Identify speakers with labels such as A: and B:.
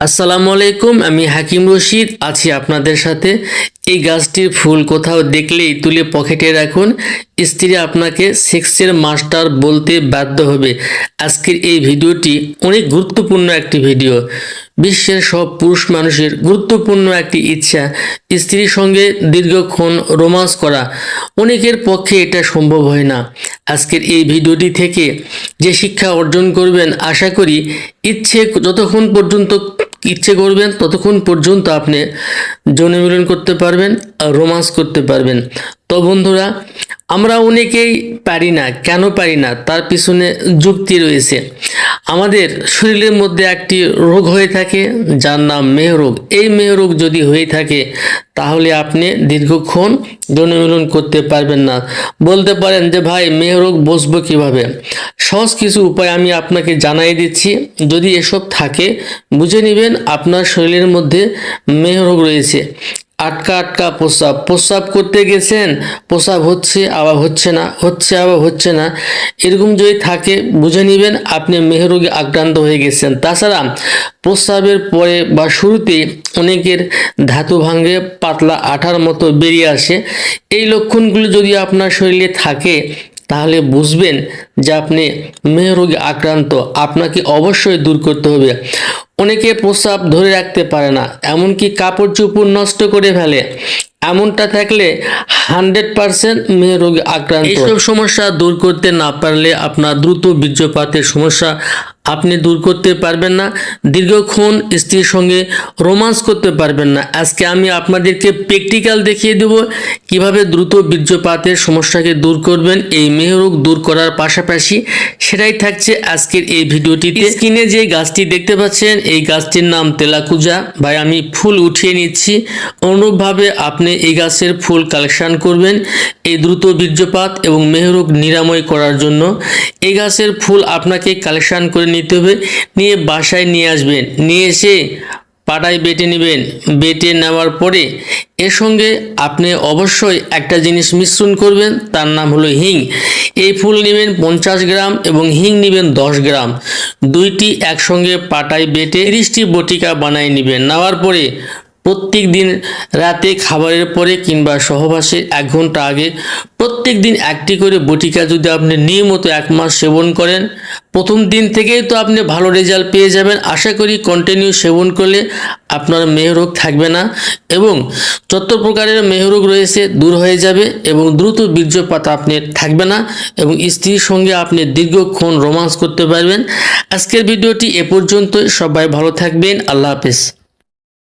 A: আসসালামু আলাইকুম, আমি হাকিম রশিদ। আছি আপনাদের সাথে। এই গাছটির ফুল কোথাও দেখলেই তুলে পকেটে রাখুন। স্ত্রী আপনাকে সেক্সের মাস্টার বলতে বাধ্য হবে। আজকের এই ভিডিওটি অনেক গুরুত্বপূর্ণ একটি ভিডিও। বিশ্বের সব পুরুষ মানুষের গুরুত্বপূর্ণ একটি ইচ্ছা, স্ত্রীর সঙ্গে দীর্ঘক্ষণ রোমান্স করা। অনেকের পক্ষে এটা সম্ভব হয় না। আজকের এই ভিডিওটি থেকে যে শিক্ষা অর্জন করবেন, আশা করি ইচ্ছে যতক্ষণ পর্যন্ত ইচ্ছে করবেন ততক্ষণ পর্যন্ত আপনি যৌন মিলন করতে পারবেন। রোমান্স করতে পারবেন। তো বন্ধুরা, আমরা অনেকেই পারি না। কেন পারি না? তার পিছনে যুক্তি রয়েছে। আমাদের শরীরের মধ্যে একটি রোগ হয়ে থাকে, যার নাম মেহরোগ এই মেহরোগ যদি হয়ে থাকে, তাহলে আপনি দীর্ঘক্ষণ যৌন মিলন করতে পারবেন না। বলতে পারেন যে, ভাই মেহরোগ বসবো কীভাবে? সহজ কিছু উপায় আমি আপনাকে জানাই দিচ্ছি। যদি এসব থাকে, বুঝে নেবেন আপনার শরীরের মধ্যে মেহরোগ রয়েছে। আটকা আটকা প্রস্রাব। প্রস্রাব করতে গেছেন, প্রস্রাব হচ্ছে, আবার হচ্ছে না, হচ্ছে, আবার হচ্ছে না। এরকম যদি থাকে, বুঝে নেবেন, আপনি মেহরোগে আক্রান্ত হয়ে গেছেন। তাছাড়া প্রস্রাবের পরে বা শুরুতে অনেকের ধাতু ভাঙে, পাতলা আঠার মতো বেরিয়ে আসে। এই লক্ষণগুলো যদি আপনার শরীরে থাকে তাহলে বুঝবেন যে আপনি মেহ রোগে আক্রান্ত, আপনাকে অবশ্যই দূর করতে হবে। অনেকে প্রস্রাব ধরে রাখতে পারে না, এমনকি কাপড় চুপড় নষ্ট করে ফেলে। এমনটা থাকলে হান্ড্রেড পার্সেন্ট মেহরোগে আক্রান্ত। এইসব সমস্যা দূর করতে না পারলে আপনার দ্রুত বীর্যপাতের সমস্যা আপনি দূর করতে পারবেন না, দীর্ঘক্ষণ স্ত্রীর সঙ্গে রোমান্স করতে পারবেন না। আজকে আমি আপনাদেরকে প্র্যাকটিক্যাল দেখিয়ে দেব কীভাবে দ্রুত বীর্যপাতের সমস্যাকে দূর করবেন, এই মেহরোগ দূর করার পাশাপাশি সেটাই থাকছে আজকের এই ভিডিওটিতে। স্ক্রিনে যে গাছটি দেখতে পাচ্ছেন, এই গাছটির নাম তেলাকুজা। ভাই, আমি ফুল উঠিয়ে নিচ্ছি। অনুরূপভাবে আপনি এই গাছের ফুল কালেকশন করবেন এই দ্রুত বীর্যপাত এবং মেহরোগ নিরাময় করার জন্য। এই গাছের ফুল আপনাকে কালেকশন করে নিতে হবে। নিয়ে বাসায় নিয়ে আসবেন। নিয়ে এসে পাটায় বেটে নেবেন। বেটে নেওয়ার পরে এর সঙ্গে আপনি অবশ্যই একটা জিনিস মিশ্রণ করবেন। তার নাম হলো হিং। এই ফুল নেবেন পঞ্চাশ গ্রাম এবং হিং নেবেন দশ গ্রাম। দুইটি একসঙ্গে পাটায় বেটে তিরিশটি বটিকা বানিয়ে নেবেন। নেওয়ার পরে প্রত্যেক দিন রাতে খাবারের পরে কিংবা সহবাসের এক ঘণ্টা আগে প্রত্যেক দিন একটি করে বটিকা যদি আপনি নিয়মিত এক মাস সেবন করেন, প্রথম দিন থেকেই তো আপনি ভালো রেজাল্ট পেয়ে যাবেন। আশা করি কন্টিনিউ সেবন করলে আপনার মেহরোগ থাকবে না এবং যত প্রকারের মেহরোগ রয়েছে, দূর হয়ে যাবে এবং দ্রুত বীর্যপাত আপনি থাকবে না এবং স্ত্রীর সঙ্গে আপনি দীর্ঘক্ষণ রোমান্স করতে পারবেন। আজকের ভিডিওটি এ পর্যন্তই। সবাই ভালো থাকবেন। আল্লাহ হাফেজ।